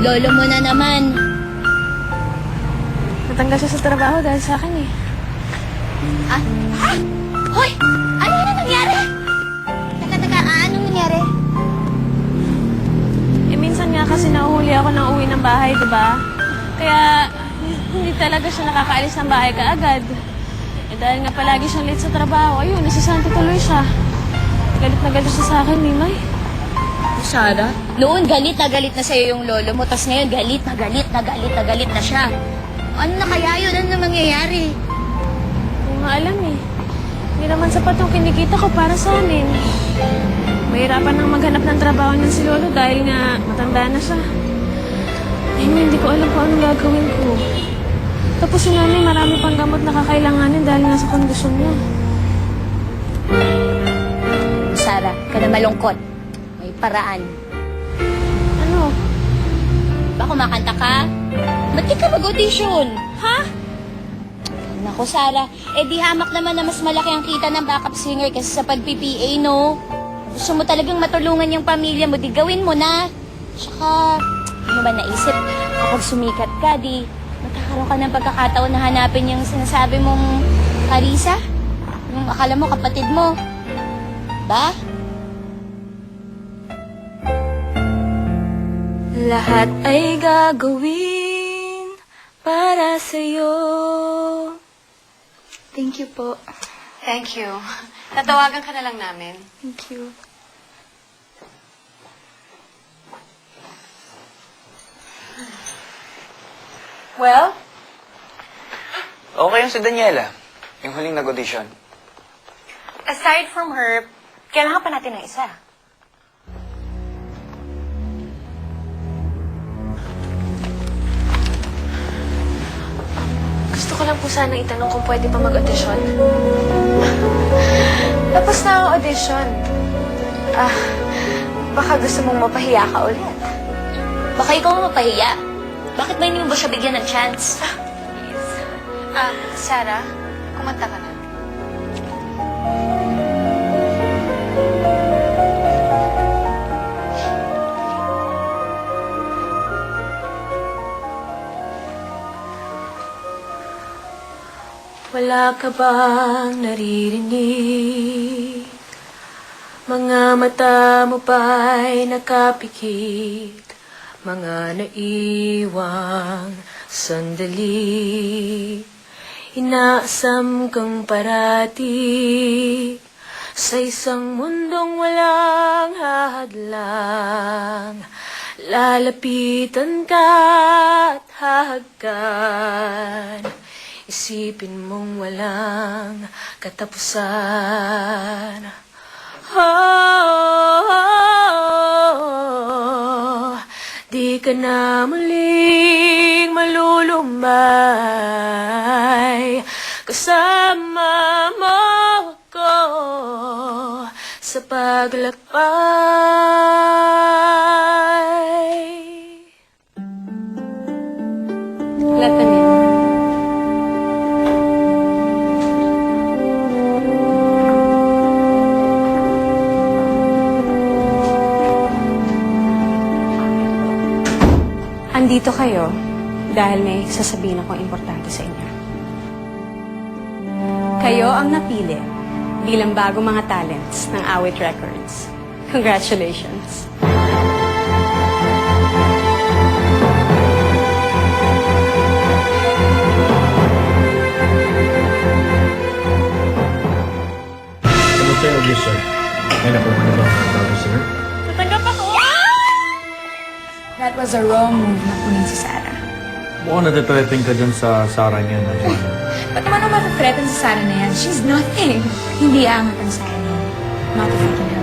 Lolo mo na naman. Natanggal siya sa trabaho dahil sa akin eh. Ah? Ha? Hoy! Ano na nangyari? Teka, teka, ah, anong nangyari? Eh, minsan nga kasi nauhuli ako ng uwi ng bahay, di ba? Kaya, hindi talaga siya nakakaalis ng bahay kaagad. Eh, dahil nga palagi siyang late sa trabaho, ayun, nasisanti tuloy siya. Galit na galit siya sa akin, Mimay. Sara? Noon, galit na galit na sa'yo yung lolo mo. Tapos ngayon, galit na galit na galit na galit na siya. Ano na kaya yun? Ano na mangyayari? Hindi nga alam eh. Hindi naman sapat yung kinikita ko para sa amin. Mahirapan nang maghanap ng trabaho niyan si Lolo dahil nga matanda na siya. Ay, hindi ko alam kung anong gagawin ko. Tapos si nanay marami pang gamot na kakailanganin dahil nga sa kondisyon niya. Sara, ka na malungkot. May paraan. Ba kumakanta ka? Ba't di ka mag-audition? Ha? Naku, Sara. Eh di hamak naman na mas malaki ang kita ng backup singer kasi sa pag-PPA, no? Gusto mo talagang matulungan yung pamilya mo, di gawin mo na. Tsaka, ano ba naisip? Kapag sumikat ka, di magkakaroon ka ng pagkakataon na hanapin yung sinasabi mong Carissa? Yung akala mo kapatid mo. Ba? Lahat ay gagawin para sa'yo. Thank you po. Thank you. Tatawagan ka na lang namin. Thank you. Well? Okay yung si Daniela. Yung huling nag-audition. Aside from her, kailangan pa natin ng isa. Ko lang po sana itanong kung pwede pa mag-audition. Tapos na ang audition. Ah, baka gusto mong mapahiya ka ulit. Baka ikaw ang mapahiya. Bakit ba hindi mo ba siya bigyan ng chance? Ah, Sarah, kumanta ka na. Wala ka bang naririnig? Mga mata mo ba'y nakapikit? Mga naiwang sandali Inaasam kang parati Sa isang mundong walang hahadlang Lalapitan ka at hahagkan Isipin mong walang katapusan. Oh, di ka na muling malulumay. Kasama mo ko sa paglakbay Andito kayo dahil may sasabihin akong importante sa inyo. Kayo ang napili bilang bagong mga talents ng Awit Records. Congratulations! Kamusta yung audition? May nakuha na ba ang bago singer? That was a wrong move na kunin si Sarah. Mukhang natitreting ka dyan sa Sarah niya na Johnny. Ba't naman ang matithreaten si Sarah na yan? She's nothing. Hindi aangat ang Sarah niya. Not I can